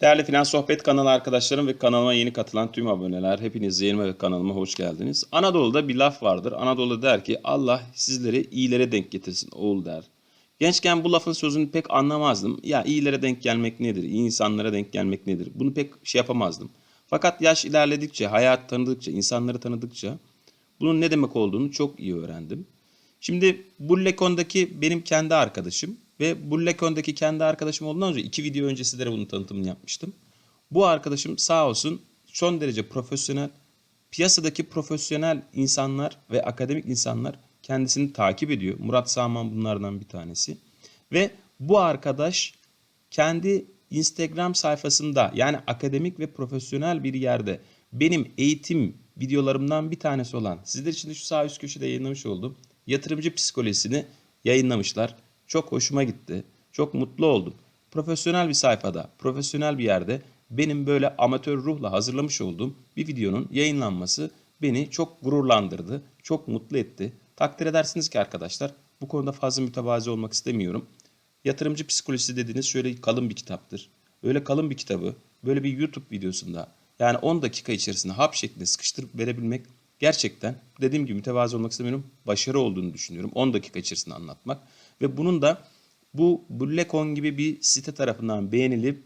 Değerli Finans Sohbet kanalı arkadaşlarım ve kanalıma yeni katılan tüm aboneler, hepiniz yerime ve kanalıma hoş geldiniz. Anadolu'da bir laf vardır. Anadolu der ki Allah sizleri iyilere denk getirsin oğul der. Gençken bu lafın sözünü pek anlamazdım. Ya iyilere denk gelmek nedir? İyi insanlara denk gelmek nedir? Bunu pek şey yapamazdım. Fakat yaş ilerledikçe, hayat tanıdıkça, insanları tanıdıkça bunun ne demek olduğunu çok iyi öğrendim. Şimdi Bullekon'daki benim kendi arkadaşım ve Bullekon'daki kendi arkadaşım olduğundan önce iki video önce sizlere bunun tanıtımını yapmıştım. Bu arkadaşım sağ olsun son derece profesyonel, piyasadaki profesyonel insanlar ve akademik insanlar kendisini takip ediyor. Murat Sağman bunlardan bir tanesi. Ve bu arkadaş kendi Instagram sayfasında yani akademik ve profesyonel bir yerde benim eğitim videolarımdan bir tanesi olan sizler için de şu sağ üst köşede yayınlamış olduğum yatırımcı psikolojisini yayınlamışlar. Çok hoşuma gitti. Çok mutlu oldum. Profesyonel bir sayfada, profesyonel bir yerde benim böyle amatör ruhla hazırlamış olduğum bir videonun yayınlanması beni çok gururlandırdı. Çok mutlu etti. Takdir edersiniz ki arkadaşlar bu konuda fazla mütevazi olmak istemiyorum. Yatırımcı psikolojisi dediğiniz şöyle kalın bir kitaptır. Öyle kalın bir kitabı böyle bir YouTube videosunda yani 10 dakika içerisinde hap şeklinde sıkıştırıp verebilmek gerçekten dediğim gibi mütevazı olmak istemiyorum. Başarı olduğunu düşünüyorum. 10 dakika içerisinde anlatmak ve bunun da bu Bullekon gibi bir site tarafından beğenilip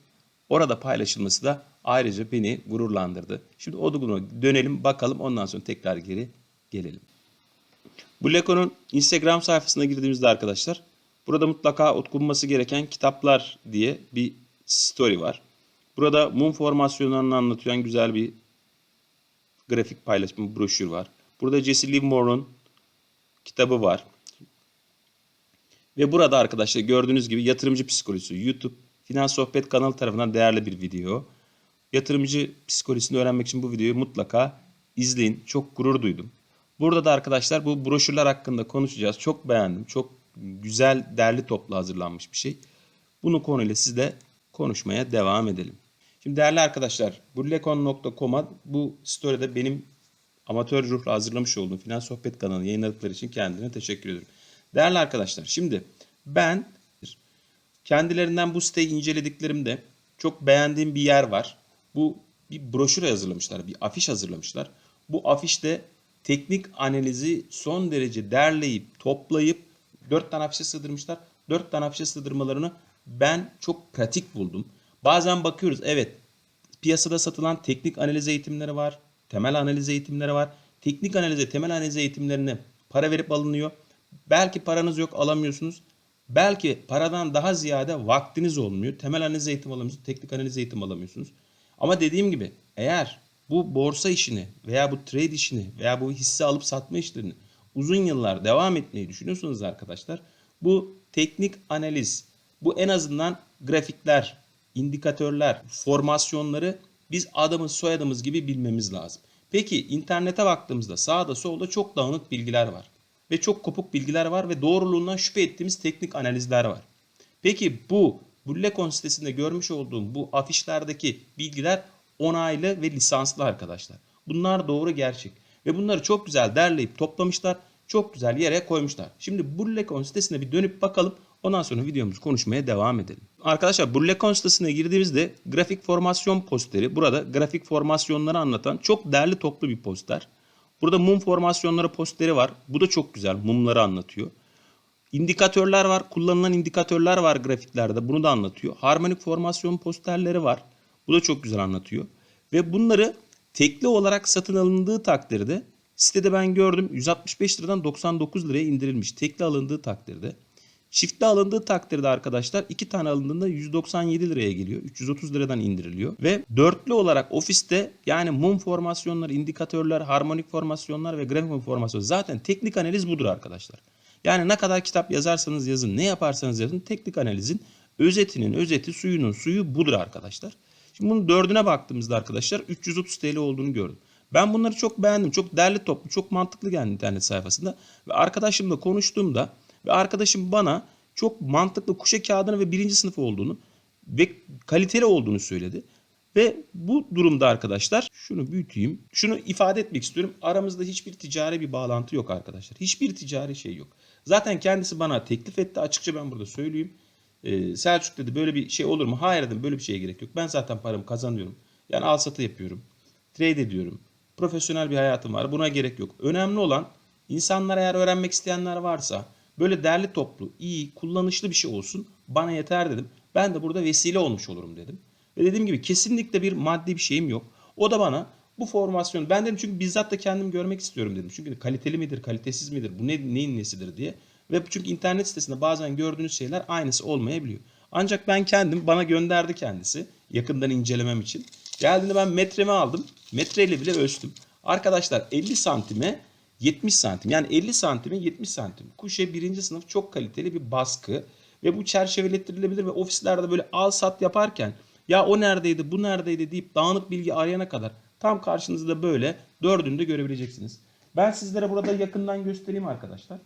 orada paylaşılması da ayrıca beni gururlandırdı. Şimdi o da dönelim bakalım ondan sonra tekrar geri gelelim. Bulleko'nun Instagram sayfasına girdiğimizde arkadaşlar burada mutlaka okunması gereken kitaplar diye bir story var. Burada mum formasyonlarını anlatan güzel bir grafik paylaşımı broşür var. Burada Jesse Livermore'un kitabı var. Ve burada arkadaşlar gördüğünüz gibi yatırımcı psikolojisi YouTube Finans Sohbet kanalı tarafından değerli bir video. Yatırımcı psikolojisini öğrenmek için bu videoyu mutlaka izleyin. Çok gurur duydum. Burada da arkadaşlar bu broşürler hakkında konuşacağız. Çok beğendim. Çok güzel, derli toplu hazırlanmış bir şey. Bunu konuyla sizle konuşmaya devam edelim. Şimdi değerli arkadaşlar, bullekon.com'a bu story'de benim amatör ruhla hazırlamış olduğum Finans Sohbet kanalı yayınladıkları için kendine teşekkür ederim. Değerli arkadaşlar, şimdi ben kendilerinden bu siteyi incelediklerimde çok beğendiğim bir yer var. Bu bir broşür hazırlamışlar, bir afiş hazırlamışlar. Bu afişte teknik analizi son derece derleyip, toplayıp 4 tane afişe sığdırmışlar. 4 tane afişe sığdırmalarını ben çok pratik buldum. Bazen bakıyoruz evet piyasada satılan teknik analiz eğitimleri var. Temel analiz eğitimleri var. Teknik analize, temel analiz eğitimlerine para verip alınıyor. Belki paranız yok alamıyorsunuz. Belki paradan daha ziyade vaktiniz olmuyor. Temel analiz eğitim alamıyorsunuz. Teknik analiz eğitim alamıyorsunuz. Ama dediğim gibi eğer bu borsa işini veya bu trade işini veya bu hisse alıp satma işlerini uzun yıllar devam etmeyi düşünüyorsunuz arkadaşlar. Bu teknik analiz, bu en azından grafikler, indikatörler, formasyonları biz adımız soyadımız gibi bilmemiz lazım. Peki internete baktığımızda sağda solda çok dağınık bilgiler var. Ve çok kopuk bilgiler var ve doğruluğundan şüphe ettiğimiz teknik analizler var. Peki bu Bullekon sitesinde görmüş olduğum bu afişlerdeki bilgiler onaylı ve lisanslı arkadaşlar. Bunlar doğru gerçek. Ve bunları çok güzel derleyip toplamışlar. Çok güzel yere koymuşlar. Şimdi Bullekon sitesine bir dönüp bakalım. Ondan sonra videomuzu konuşmaya devam edelim. Arkadaşlar Bullekon sitesine girdiğimizde grafik formasyon posteri. Burada grafik formasyonları anlatan çok derli toplu bir poster. Burada mum formasyonları posteri var. Bu da çok güzel. Mumları anlatıyor. İndikatörler var. Kullanılan indikatörler var grafiklerde. Bunu da anlatıyor. Harmonik formasyon posterleri var. Bu da çok güzel anlatıyor. Ve bunları tekli olarak satın alındığı takdirde sitede ben gördüm 165 liradan 99 liraya indirilmiş. Tekli alındığı takdirde. Çiftli alındığı takdirde arkadaşlar iki tane alındığında 197 liraya geliyor. 330 liradan indiriliyor. Ve dörtlü olarak ofiste yani mum formasyonlar, indikatörler, harmonik formasyonlar ve grafik formasyon zaten teknik analiz budur arkadaşlar. Yani ne kadar kitap yazarsanız yazın, ne yaparsanız yazın teknik analizin özetinin özeti, suyunun suyu budur arkadaşlar. Şimdi bunun dördüne baktığımızda arkadaşlar 330 TL olduğunu gördüm. Ben bunları çok beğendim. Çok derli toplu, çok mantıklı geldi internet sayfasında. Ve arkadaşımla konuştuğumda ve arkadaşım bana çok mantıklı kuşa kağıdını ve birinci sınıf olduğunu ve kaliteli olduğunu söyledi. Ve bu durumda arkadaşlar şunu büyüteyim. Şunu ifade etmek istiyorum. Aramızda hiçbir ticari bir bağlantı yok arkadaşlar. Hiçbir ticari şey yok. Zaten kendisi bana teklif etti. Açıkça ben burada söyleyeyim. Ee, Selçuk dedi böyle bir şey olur mu? Hayır dedim böyle bir şeye gerek yok. Ben zaten paramı kazanıyorum. Yani al satı yapıyorum. Trade ediyorum. Profesyonel bir hayatım var. Buna gerek yok. Önemli olan insanlar eğer öğrenmek isteyenler varsa böyle derli toplu, iyi, kullanışlı bir şey olsun. Bana yeter dedim. Ben de burada vesile olmuş olurum dedim. Ve dediğim gibi kesinlikle bir maddi bir şeyim yok. O da bana bu formasyon ben dedim çünkü bizzat da kendim görmek istiyorum dedim. Çünkü kaliteli midir, kalitesiz midir, bu ne, neyin nesidir diye. Ve çünkü internet sitesinde bazen gördüğünüz şeyler aynısı olmayabiliyor. Ancak ben kendim bana gönderdi kendisi yakından incelemem için. Geldiğinde ben metremi aldım. Metreyle bile ölçtüm. Arkadaşlar 50 santime 70 santim yani 50 santime 70 santim. Kuşe birinci sınıf çok kaliteli bir baskı. Ve bu çerçevelettirilebilir ve ofislerde böyle al sat yaparken ya o neredeydi bu neredeydi deyip dağınık bilgi arayana kadar tam karşınızda böyle dördünü de görebileceksiniz. Ben sizlere burada yakından göstereyim arkadaşlar.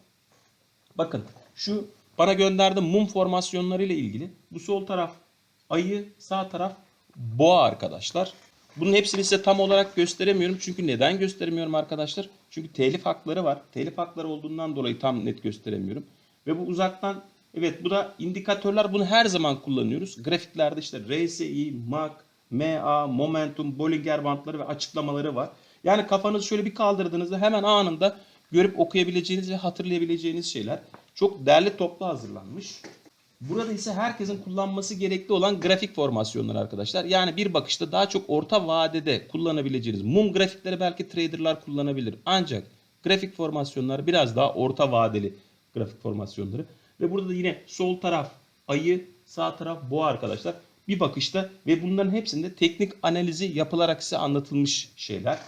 Bakın şu bana gönderdi mum formasyonları ile ilgili. Bu sol taraf ayı, sağ taraf boğa arkadaşlar. Bunun hepsini size tam olarak gösteremiyorum. Çünkü neden gösteremiyorum arkadaşlar? Çünkü telif hakları var. Telif hakları olduğundan dolayı tam net gösteremiyorum. Ve bu uzaktan evet bu da indikatörler bunu her zaman kullanıyoruz. Grafiklerde işte RSI, MAC, MA, Momentum, Bollinger bantları ve açıklamaları var. Yani kafanızı şöyle bir kaldırdığınızda hemen anında görüp okuyabileceğiniz ve hatırlayabileceğiniz şeyler. Çok derli toplu hazırlanmış. Burada ise herkesin kullanması gerekli olan grafik formasyonları arkadaşlar. Yani bir bakışta daha çok orta vadede kullanabileceğiniz mum grafikleri belki traderlar kullanabilir. Ancak grafik formasyonları biraz daha orta vadeli grafik formasyonları. Ve burada da yine sol taraf ayı, sağ taraf boğa arkadaşlar. Bir bakışta ve bunların hepsinde teknik analizi yapılarak size anlatılmış şeyler.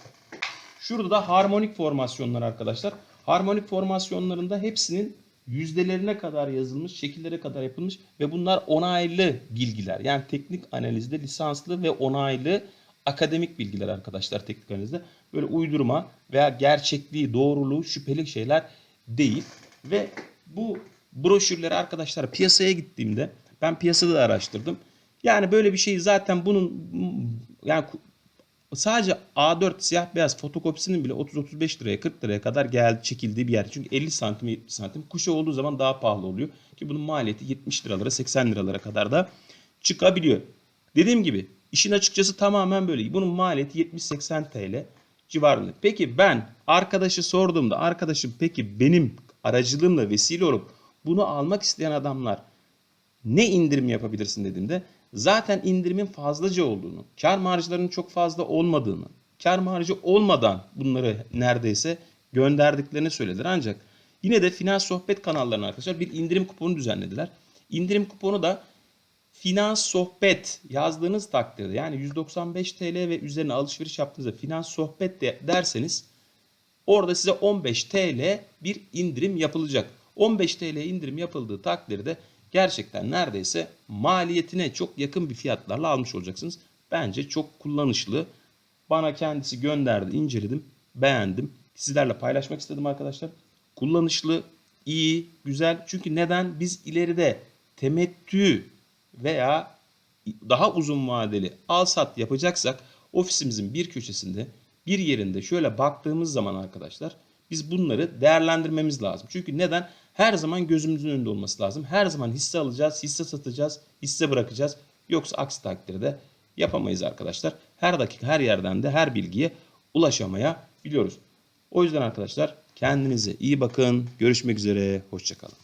Şurada da harmonik formasyonlar arkadaşlar. Harmonik formasyonlarında hepsinin yüzdelerine kadar yazılmış, şekillere kadar yapılmış ve bunlar onaylı bilgiler. Yani teknik analizde lisanslı ve onaylı akademik bilgiler arkadaşlar teknik analizde. Böyle uydurma veya gerçekliği, doğruluğu, şüpheli şeyler değil. Ve bu broşürleri arkadaşlar piyasaya gittiğimde ben piyasada da araştırdım. Yani böyle bir şey zaten bunun yani sadece A4 siyah beyaz fotokopisinin bile 30-35 liraya 40 liraya kadar geldi çekildiği bir yer. Çünkü 50 santim 70 santim kuşa olduğu zaman daha pahalı oluyor. Ki bunun maliyeti 70 liralara 80 liralara kadar da çıkabiliyor. Dediğim gibi işin açıkçası tamamen böyle. Bunun maliyeti 70-80 TL civarında. Peki ben arkadaşı sorduğumda arkadaşım peki benim aracılığımla vesile olup bunu almak isteyen adamlar ne indirim yapabilirsin dediğimde zaten indirimin fazlaca olduğunu, kar marjlarının çok fazla olmadığını, kar marjı olmadan bunları neredeyse gönderdiklerini söylediler. Ancak yine de finans sohbet kanallarına arkadaşlar bir indirim kuponu düzenlediler. İndirim kuponu da finans sohbet yazdığınız takdirde yani 195 TL ve üzerine alışveriş yaptığınızda finans sohbet de derseniz orada size 15 TL bir indirim yapılacak. 15 TL indirim yapıldığı takdirde gerçekten neredeyse maliyetine çok yakın bir fiyatlarla almış olacaksınız. Bence çok kullanışlı. Bana kendisi gönderdi, inceledim, beğendim. Sizlerle paylaşmak istedim arkadaşlar. Kullanışlı, iyi, güzel. Çünkü neden? Biz ileride temettü veya daha uzun vadeli al sat yapacaksak ofisimizin bir köşesinde bir yerinde şöyle baktığımız zaman arkadaşlar biz bunları değerlendirmemiz lazım. Çünkü neden? Her zaman gözümüzün önünde olması lazım. Her zaman hisse alacağız, hisse satacağız, hisse bırakacağız. Yoksa aksi takdirde yapamayız arkadaşlar. Her dakika her yerden de her bilgiye ulaşamaya biliyoruz. O yüzden arkadaşlar kendinize iyi bakın. Görüşmek üzere. Hoşçakalın.